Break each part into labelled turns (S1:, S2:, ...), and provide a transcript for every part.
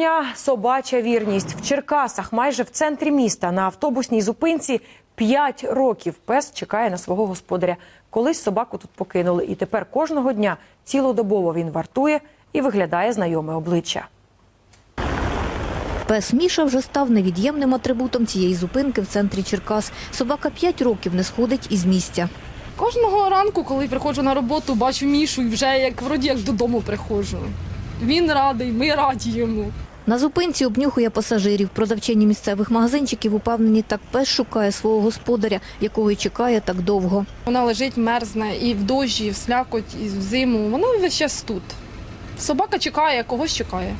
S1: Справжня собача вірність в Черкасах, майже в центрі міста, на автобусній зупинці. П'ять років пес чекає на свого господаря. Колись собаку тут покинули, і тепер кожного дня цілодобово він вартує і виглядає знайоме обличчя.
S2: Пес Міша вже став невід'ємним атрибутом цієї зупинки в центрі Черкас. Собака п'ять років не сходить із місця.
S3: Кожного ранку, коли приходжу на роботу, бачу Мішу і вже як вроді як додому приходжу. Він радий, ми раді йому.
S2: На зупинці обнюхує пасажирів. Продавчині місцевих магазинчиків упевнені, так пес шукає свого господаря, якого й чекає так довго.
S3: Вона лежить, мерзне і в дощі, і в слякоть, і в зиму. Вона весь час тут. Собака чекає, когось чекає.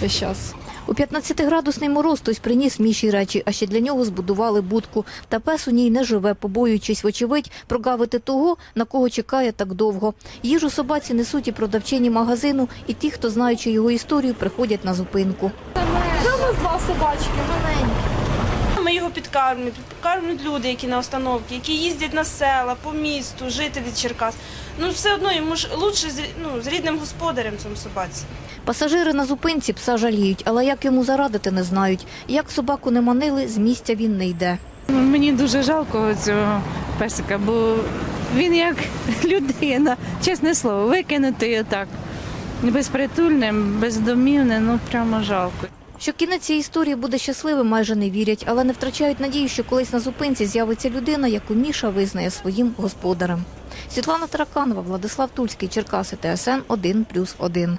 S3: Весь час.
S2: У 15-градусний мороз хтось приніс Міші речі, а ще для нього збудували будку. Та пес у ній не живе, побоюючись, вочевидь, прогавити того, на кого чекає так довго. Їжу собаці несуть і продавчині магазину, і ті, хто, знаючи його історію, приходять на зупинку.
S3: Це ми два собачки.
S4: Ми його підкармлюють, підкармлюють люди, які на установки, які їздять на села, по місту, жителі Черкас. Ну все одно йому ж лучше з, ну, з рідним господарем цьому собаці.
S2: Пасажири на зупинці пса жаліють, але як йому зарадити не знають. Як собаку не манили, з місця він не йде.
S5: Мені дуже жалко цього песика, бо він як людина, чесне слово, викинутий отак. Безпритульним, бездомівним, ну прямо жалко.
S2: Що кінець цієї історії буде щасливим, майже не вірять, але не втрачають надію, що колись на зупинці з'явиться людина, яку Міша визнає своїм господарем. Світлана Тараканова, Владислав Тульський, Черкаси, ТСН 1+,1.